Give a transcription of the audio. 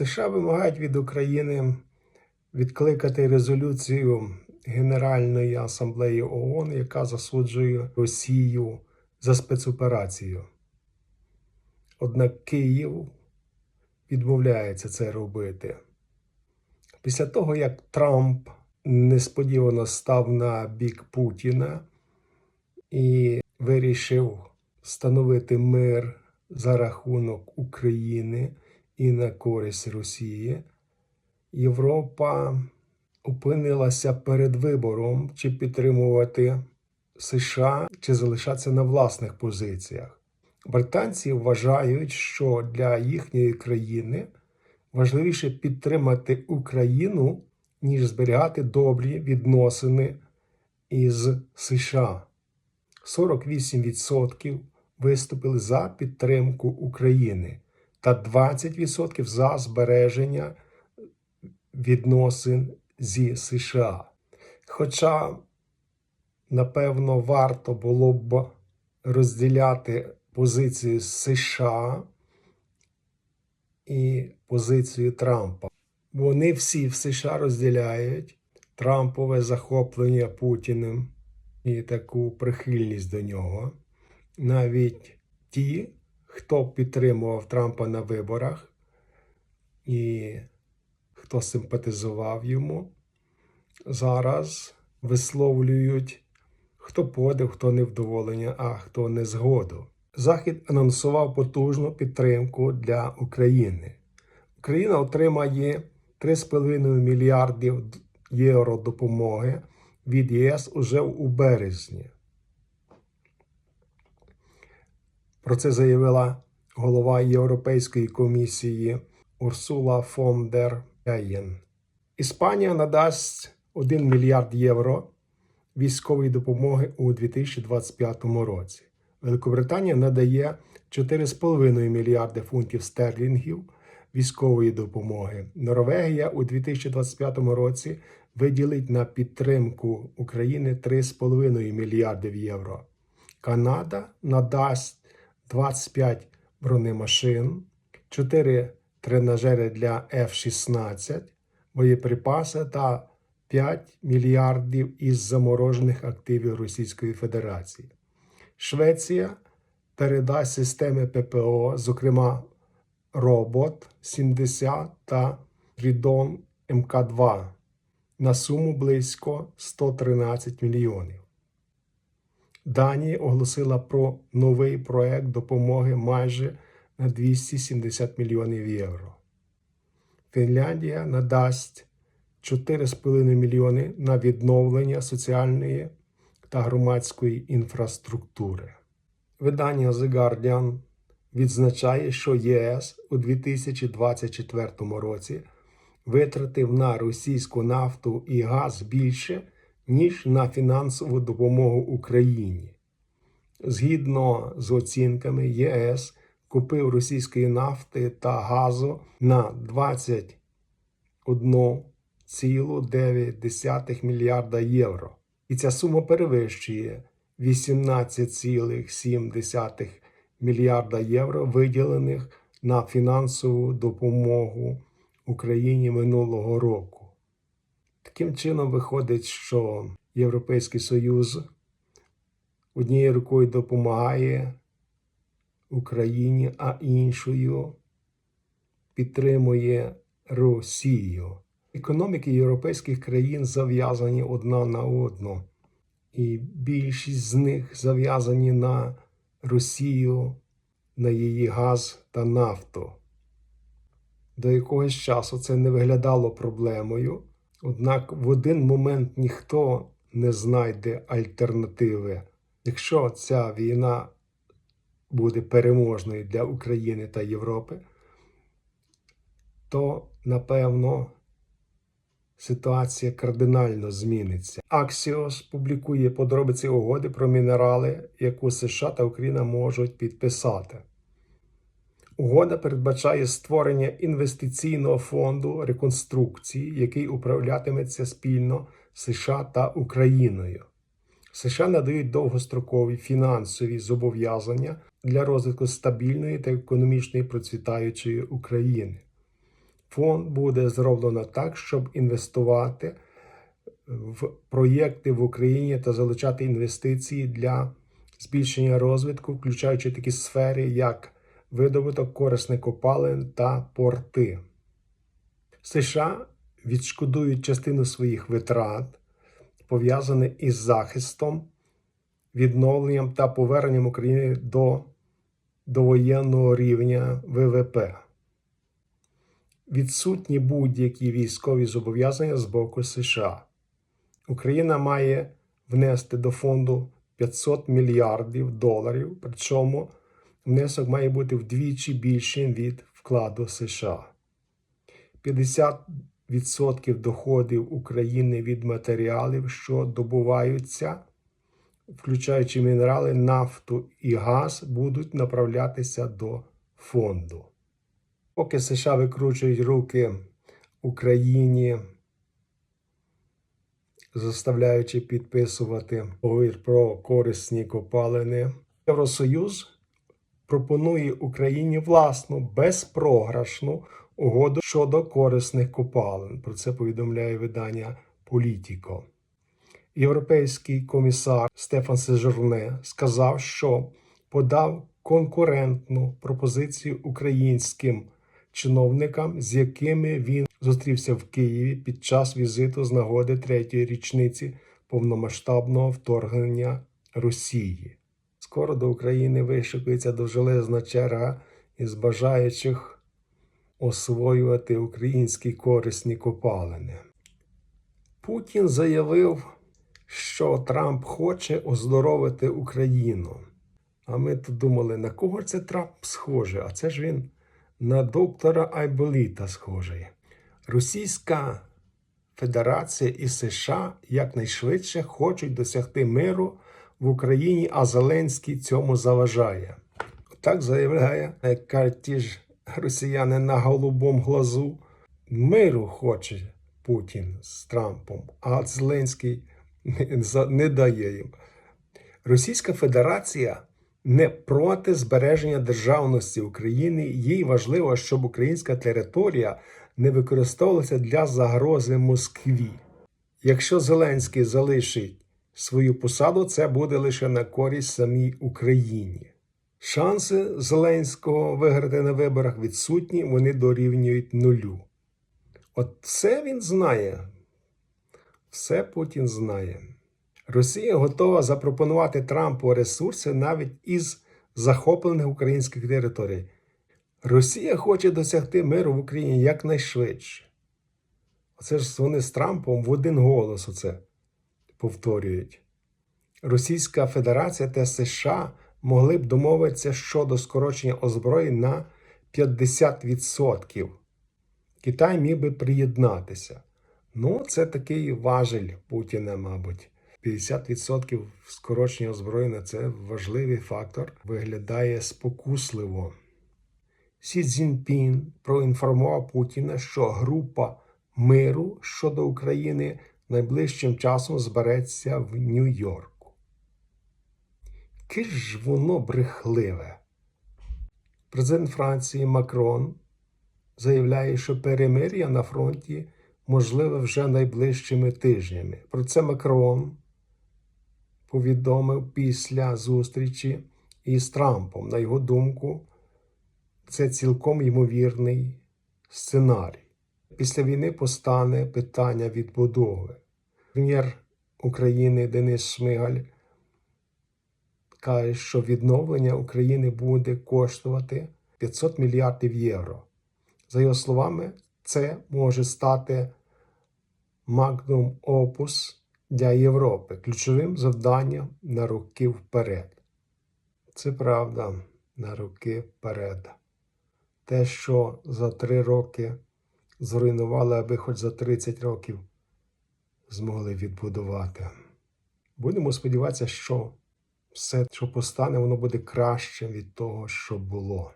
США вимагають від України відкликати резолюцію Генеральної асамблеї ООН, яка засуджує Росію за спецоперацію. Однак Київ відмовляється це робити. Після того, як Трамп несподівано став на бік Путіна і вирішив встановити мир за рахунок України і на користь Росії, Європа опинилася перед вибором, чи підтримувати США, чи залишатися на власних позиціях. Британці вважають, що для їхньої країни важливіше підтримати Україну, ніж зберігати добрі відносини із США. 48% виступили за підтримку України та 20% за збереження відносин зі США. Хоча, напевно, варто було б розділяти позицію США і позицію Трампа. Вони всі в США розділяють Трампове захоплення Путіним і таку прихильність до нього. Навіть ті, хто підтримував Трампа на виборах і хто симпатизував йому, зараз висловлюють хто подив, хто невдоволення, а хто не згоду. Захід анонсував потужну підтримку для України. Україна отримає 3,5 мільярдів євро допомоги від ЄС уже у березні. Про це заявила голова Європейської комісії Урсула фон дер Ляєн. Іспанія надасть 1 мільярд євро військової допомоги у 2025 році. Великобританія надає 4,5 мільярди фунтів стерлінгів військової допомоги. Норвегія у 2025 році виділить на підтримку України 3,5 мільярдів євро. Канада надасть 25 бронемашин, 4 тренажери для F-16, боєприпаси та 5 мільярдів із заморожених активів Російської Федерації. Швеція передасть системи ППО, зокрема Робот 70 та Трідон МК2 на суму близько 113 мільйонів. Данія оголосила про новий проект допомоги майже на 270 мільйонів євро. Фінляндія надасть 4,5 мільйони на відновлення соціальної та громадської інфраструктури. Видання The Guardian відзначає, що ЄС у 2024 році витратив на російську нафту і газ більше, ніж на фінансову допомогу Україні. Згідно з оцінками, ЄС купив російської нафти та газу на 21,9 мільярда євро. І ця сума перевищує 18,7 мільярда євро, виділених на фінансову допомогу Україні минулого року. Таким чином виходить, що Європейський Союз однією рукою допомагає Україні, а іншою підтримує Росію. Економіки європейських країн зав'язані одна на одну, і більшість з них зав'язані на Росію, на її газ та нафту. До якогось часу це не виглядало проблемою, однак в один момент ніхто не знайде альтернативи. Якщо ця війна буде переможною для України та Європи, то напевно ситуація кардинально зміниться. Аксіос публікує подробиці угоди про мінерали, яку США та Україна можуть підписати. Угода передбачає створення інвестиційного фонду реконструкції, який управлятиметься спільно США та Україною. США надають довгострокові фінансові зобов'язання для розвитку стабільної та економічної процвітаючої України. Фонд буде зроблено так, щоб інвестувати в проєкти в Україні та залучати інвестиції для збільшення розвитку, включаючи такі сфери, як видобуток корисних копалин та порти. США відшкодують частину своїх витрат, пов'язаних із захистом, відновленням та поверненням України до довоєнного рівня ВВП. Відсутні будь-які військові зобов'язання з боку США. Україна має внести до фонду 500 мільярдів доларів, причому внесок має бути вдвічі більшим від вкладу США. 50% доходів України від матеріалів, що добуваються, включаючи мінерали, нафту і газ, будуть направлятися до фонду. Поки США викручують руки Україні, заставляючи підписувати договір про корисні копалини, Євросоюз пропонує Україні власну безпрограшну угоду щодо корисних копалин. Про це повідомляє видання Політіко. Європейський комісар Стефан Сежурне сказав, що подав конкурентну пропозицію українським чиновникам, з якими він зустрівся в Києві під час візиту з нагоди третьої річниці повномасштабного вторгнення Росії. Скоро до України вишикується довжелезна черга із бажаючих освоювати українські корисні копалини. Путін заявив, що Трамп хоче оздоровити Україну. А ми тут думали, на кого це Трамп схоже? А це ж він на доктора Айболіта схожий. Російська Федерація і США якнайшвидше хочуть досягти миру в Україні, а Зеленський цьому заважає. Так заявляє, як ж росіяни на голубому глазу. Миру хоче Путін з Трампом, а Зеленський не дає їм. Російська Федерація не проти збереження державності України. Їй важливо, щоб українська територія не використовувалася для загрози Москві. Якщо Зеленський залишить свою посаду, це буде лише на користь самій Україні. Шанси Зеленського виграти на виборах відсутні, вони дорівнюють нулю. От це він знає. Все Путін знає. Росія готова запропонувати Трампу ресурси навіть із захоплених українських територій. Росія хоче досягти миру в Україні якнайшвидше. Оце ж вони з Трампом в один голос оце повторюють. Російська Федерація та США могли б домовитися щодо скорочення озброєнь на 50%. Китай міг би приєднатися. Ну, це такий важель Путіна, мабуть. 50% скорочення озброєння це важливий фактор, виглядає спокусливо. Сі Цзіньпін проінформував Путіна, що група миру щодо України найближчим часом збереться в Нью-Йорку. Яке ж воно брехливе. Президент Франції Макрон заявляє, що перемир'я на фронті можливе вже найближчими тижнями. Про це Макрон повідомив після зустрічі із Трампом. На його думку, це цілком ймовірний сценарій. Після війни постане питання відбудови. Прем'єр України Денис Шмигаль каже, що відновлення України буде коштувати 500 мільярдів євро. За його словами, це може стати магнум опус для Європи, ключовим завданням на роки вперед. Це правда, на роки вперед. Те, що за три роки зруйнували, аби хоч за 30 років змогли відбудувати. Будемо сподіватися, що все, що постане, воно буде кращим від того, що було.